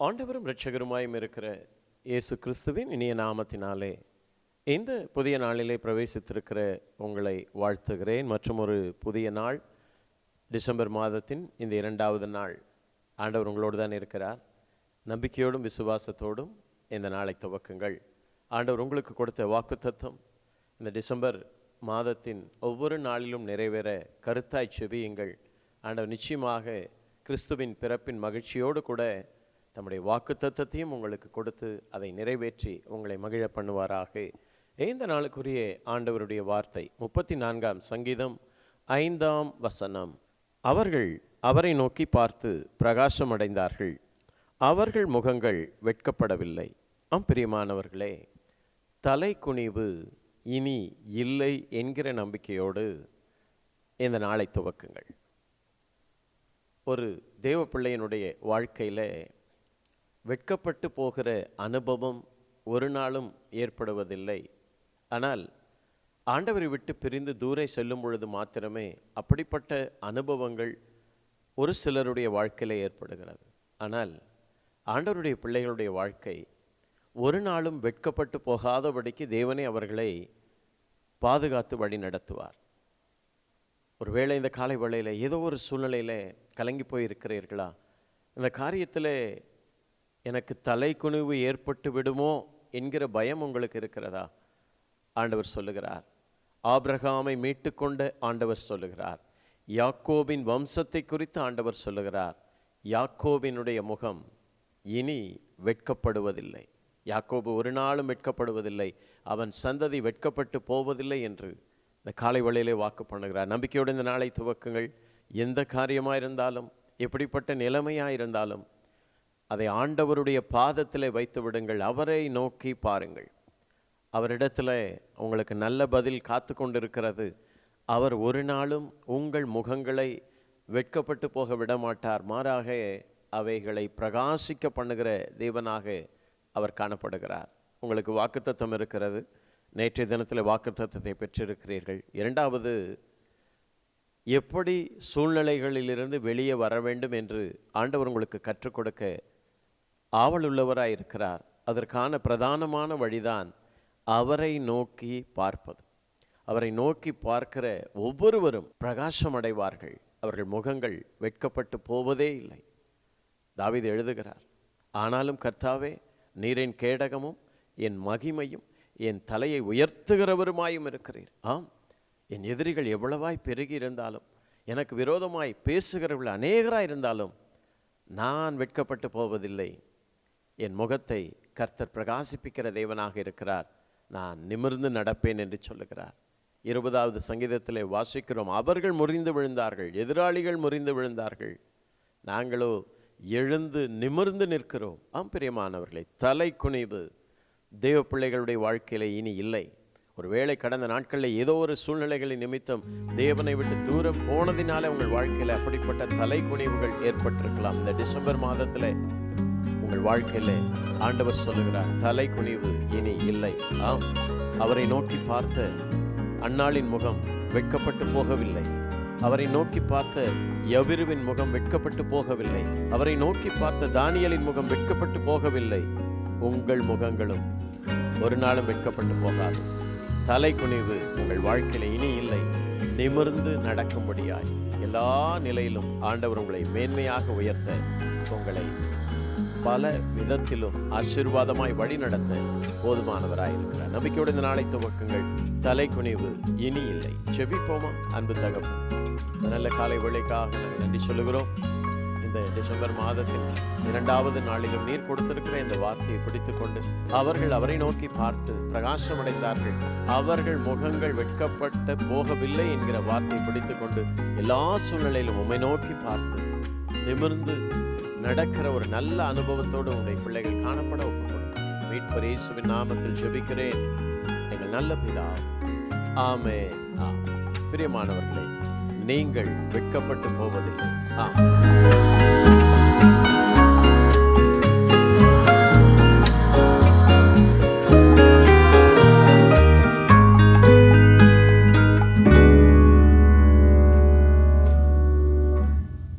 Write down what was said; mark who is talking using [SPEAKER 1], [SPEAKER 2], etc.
[SPEAKER 1] ஆண்டவரும் இரட்சகருமாயும் இருக்கிற இயேசு கிறிஸ்துவின் இனிய நாமத்தினாலே இந்த புதிய நாளிலே பிரவேசித்திருக்கிற உங்களை வாழ்த்துகிறேன். மற்றும் ஒரு புதிய நாள் டிசம்பர் மாதத்தின் இந்த இரண்டாவது நாள் ஆண்டவர் உங்களோடு தான் இருக்கிறார். நம்பிக்கையோடும் விசுவாசத்தோடும் இந்த நாளை துவக்குங்கள். ஆண்டவர் உங்களுக்கு கொடுத்த வாக்குத்தத்தம் இந்த டிசம்பர் மாதத்தின் ஒவ்வொரு நாளிலும் நிறைவேற கருத்தாய் செபியுங்கள் ஆண்டவர் நிச்சயமாக கிறிஸ்துவின் பிறப்பின் மகிழ்ச்சியோடு கூட தம்முடைய வாக்குத்தத்தத்தையும் உங்களுக்கு கொடுத்து அதை நிறைவேற்றி உங்களை மகிழ பண்ணுவாராக. இந்த நாளுக்குரிய ஆண்டவருடைய வார்த்தை முப்பத்தி நான்காம் சங்கீதம் ஐந்தாம் வசனம். அவர்கள் அவரை நோக்கி பார்த்து பிரகாசம் அடைந்தார்கள் அவர்கள் முகங்கள் வெட்கப்படவில்லை. ஆம் பிரியமானவர்களே தலை குனிவு இனி இல்லை என்கிற நம்பிக்கையோடு இந்த நாளை துவக்குங்கள். ஒரு தேவ பிள்ளையனுடைய வாழ்க்கையில் வெட்கப்பட்டு போகிற அனுபவம் ஒரு நாளும் ஏற்படுவதில்லை. ஆனால் ஆண்டவரை விட்டு பிரிந்து தூரை செல்லும் பொழுது மாத்திரமே அப்படிப்பட்ட அனுபவங்கள் ஒரு சிலருடைய வாழ்க்கையில் ஏற்படுகிறது. ஆனால் ஆண்டவருடைய பிள்ளைகளுடைய வாழ்க்கை ஒரு நாளும் வெட்கப்பட்டு போகாதபடிக்கு தேவனே அவர்களை பாதுகாத்து வழி நடத்துவார். ஒருவேளை இந்த காலை வேளையில் ஏதோ ஒரு சூழ்நிலையில் கலங்கி போயிருக்கிறீர்களா? இந்த காரியத்தில் எனக்கு தலை குனிவு ஏற்பட்டு விடுமோ என்கிற பயம் உங்களுக்கு இருக்கிறதா? ஆண்டவர் சொல்லுகிறார். ஆப்ரஹாமை மீட்டுக்கொண்ட ஆண்டவர் சொல்லுகிறார். யாக்கோபின் வம்சத்தை குறித்து ஆண்டவர் சொல்லுகிறார். யாக்கோபினுடைய முகம் இனி வெட்கப்படுவதில்லை. யாக்கோபு ஒரு நாளும் வெட்கப்படுவதில்லை. அவன் சந்ததி வெட்கப்பட்டு போவதில்லை என்று இந்த காலை வழியிலே வாக்கு பண்ணுகிறார். நம்பிக்கையோடு இந்த நாளை துவக்குங்கள். எந்த காரியமாக இருந்தாலும் எப்படிப்பட்ட நிலைமையாக இருந்தாலும் அதை ஆண்டவருடைய பாதத்தில் வைத்து விடுங்கள். அவரை நோக்கி பாருங்கள். அவரிடத்துல உங்களுக்கு நல்ல பதில் காத்து கொண்டிருக்கிறது அவர் ஒரு நாளும் உங்கள் முகங்களை வெட்கப்பட்டு போக விட மாட்டார் மாறாக அவைகளை பிரகாசிக்க பண்ணுகிற தேவனாக அவர் காணப்படுகிறார். உங்களுக்கு வாக்குத்தத்தம் இருக்கிறது. நேற்றைய தினத்தில் வாக்குத்தத்தத்தை பெற்றிருக்கிறீர்கள். இரண்டாவது எப்படி சூழ்நிலைகளிலிருந்து வெளியே வர வேண்டும் என்று ஆண்டவர் உங்களுக்கு கற்றுக் கொடுக்க ஆவலுள்ளவராக இருக்கிறார் அதற்கான பிரதானமான வழிதான் அவரை நோக்கி பார்ப்பது. அவரை நோக்கி பார்க்கிற ஒவ்வொருவரும் பிரகாசம் அடைவார்கள் அவர்கள் முகங்கள் வெட்கப்பட்டு போவதே இல்லை. தாவீது எழுதுகிறார் ஆனாலும் கர்த்தாவே நீரின் கேடகமும் என் மகிமையும் என் தலையை உயர்த்துகிறவருமாயும் இருக்கிறீர். ஆம் என் எதிரிகள் எவ்வளவாய் பெருகி இருந்தாலும் எனக்கு விரோதமாய் பேசுகிறவர்கள் அநேகராக இருந்தாலும் நான் வெட்கப்பட்டு போவதில்லை. என் முகத்தை கர்த்தர் பிரகாசிப்பிக்கிற தேவனாக இருக்கிறார். நான் நிமிர்ந்து நடப்பேன் என்று சொல்லுகிறார். இருபதாவது சங்கீதத்திலே வாசிக்கிறோம் அவர்கள் முறிந்து விழுந்தார்கள் எதிராளிகள் முறிந்து விழுந்தார்கள். நாங்களோ எழுந்து நிமிர்ந்து நிற்கிறோம். ஆம் தலை குனிவு தேவ பிள்ளைகளுடைய வாழ்க்கையில் இனி இல்லை. ஒருவேளை கடந்த நாட்களில் ஏதோ ஒரு சூழ்நிலைகளின் நிமித்தம் தேவனை விட்டு தூரம் போனதினால உங்கள் வாழ்க்கையில் அப்படிப்பட்ட தலை குனிவுகள் ஏற்பட்டிருக்கலாம். இந்த டிசம்பர் மாதத்தில் உங்கள் வாழ்க்கையில ஆண்டவர் சொல்லுகிறார் தலை குனிவு இனி இல்லை. ஆம். அவரை நோக்கி பார்த்த அன்னாளின் முகம் வெட்கப்பட்டு போகவில்லை. அவரை நோக்கி பார்த்த எவிருவின் முகம் வெட்கப்பட்டு போகவில்லை. அவரை நோக்கி பார்த்த தானியலின் முகம் வெட்கப்பட்டு போகவில்லை. உங்கள் முகங்களும் ஒரு நாளும் வெட்கப்பட்டு போகாது. தலை குனிவு உங்கள் வாழ்க்கையில் இனி இல்லை. நிமிர்ந்து நடக்கும்படியாய். எல்லா நிலையிலும் ஆண்டவர் உங்களை மேன்மையாக உயர்த்த உங்களை பல விதத்திலும் ஆசீர்வாதமாய் வழி நடத்த போதுமானவராய் இருக்கிறார். நம்பிக்கையோடு இந்த நாளை துவக்கங்கள். தலை குனிவு இனி இல்லை. செவிப்போமா அன்பு தகவல் நல்ல காலை வேளைக்காக நாங்கள் நன்றி சொல்லுகிறோம். இந்த டிசம்பர் மாதத்தின் இரண்டாவது நாளிலும் நீர் கொடுத்திருக்கிற இந்த வார்த்தையை பிடித்துக்கொண்டு அவர்கள் அவரை நோக்கி பார்த்து பிரகாசம் அடைந்தார்கள் அவர்கள் முகங்கள் வெட்கப்பட்டு போகவில்லை என்கிற வார்த்தையை பிடித்துக்கொண்டு எல்லா சூழ்நிலையிலும் உம்மை நோக்கி பார்த்து நிமிர்ந்து நடக்கிற ஒரு நல்ல அனுபவத்தோடு உங்களுடைய பிள்ளைகள் காணப்பட ஒப்புக்கொடுங்க மீட்பர் இயேசுவின் நாமத்தில் ஜெபிக்கிறேன். எங்கள் நல்ல பிதா ஆமே ஆம் பிரியமானவர்களே நீங்கள் வெட்கப்பட்டு போவதில்லை. ஆம்